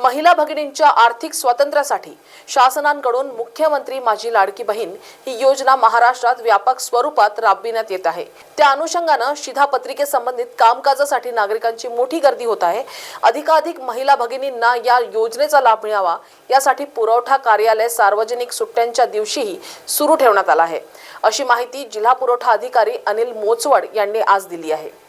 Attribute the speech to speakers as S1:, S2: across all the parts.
S1: महिला भगिनींच्या आर्थिक स्वातंत्र्यासाठी शासनांकडून मुख्यमंत्री माझी लाडकी बहीण ही योजना महाराष्ट्रात व्यापक स्वरूपात राबविण्यात येत आहे. त्या अनुषंगानं शिधापत्रिकेसंबंधित कामकाजासाठी नागरिकांची मोठी गर्दी होत आहे. अधिकाधिक महिला भगिनींना या योजनेचा लाभ मिळावा यासाठी पुरवठा कार्यालय सार्वजनिक सुट्ट्यांच्या दिवशीही सुरू ठेवण्यात आला आहे. अशी माहिती जिल्हा पुरवठा अधिकारी अनिल मोचवड यांनी आज दिली आहे.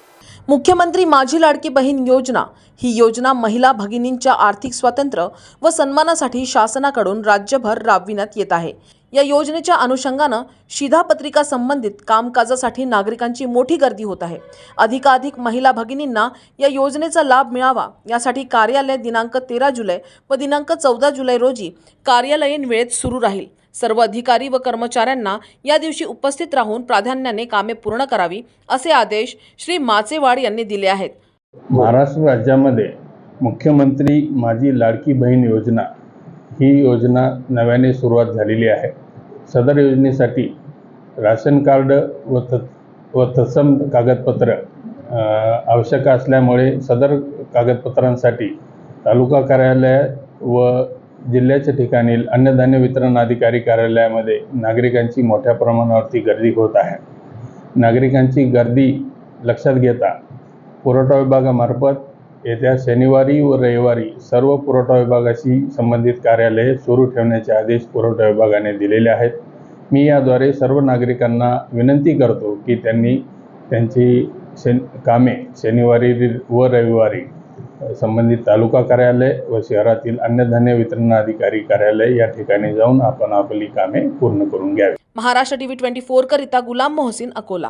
S1: मुख्यमंत्री माझी लाडकी बहीण योजना. ही योजना महिला भगिनींच्या आर्थिक स्वातंत्र्य व सन्मानासाठी शासनाकडून राज्यभर राबविण्यात येत आहे. या योजनेच्या अनुषंगानं शिधापत्रिका संबंधित कामकाजासाठी नागरिकांची मोठी गर्दी होत आहे. अधिकाधिक महिला भगिनींना या योजनेचा लाभ मिळावा यासाठी कार्यालय दिनांक तेरा जुलै व दिनांक चौदा जुलै रोजी कार्यालयीन वेळेत सुरू राहील. सर्व अधिकारी व कर्मचाऱ्यांना या दिवशी उपस्थित राहून प्राधान्याने कामे पूर्ण करावी असे आदेश श्री माचेवाड यांनी दिले आहेत.
S2: महाराष्ट्र राज्यामध्ये मुख्यमंत्री माझी लाडकी बहीण योजना ही योजना नव्याने सुरुवात झालेली आहे. सदर योजनेसाठी राशन कार्ड व त व तत्सम कागदपत्र आवश्यक असल्यामुळे सदर कागदपत्रांसाठी तालुका कार्यालय व जिल्ह्याच्या ठिकाणी अन्नधान्य वितरण अधिकारी कार्यालयामध्ये नागरिकांची मोठ्या प्रमाणावरती गर्दी होत आहे. नागरिकांची गर्दी लक्षात घेता पुरवठा विभागामार्फत येत्या शनिवारी व रविवारी सर्व पुरवठा विभागाशी संबंधित कार्यालये सुरू ठेवण्याचे आदेश पुरवठा विभागाने दिलेले आहेत. मी याद्वारे सर्व नागरिकांना विनंती करतो की त्यांनी त्यांची शन कामे शनिवारी व रविवारी संबंधित तालुका कार्यालय व शहरातील अन्नधान्य वितरण अधिकारी कार्यालय या ठिकाणी जाऊन आपण आपली कामे पूर्ण करून घ्यावी.
S1: महाराष्ट्र टीव्ही ट्वेंटी फोर करिता गुलाम मोहसिन अकोला.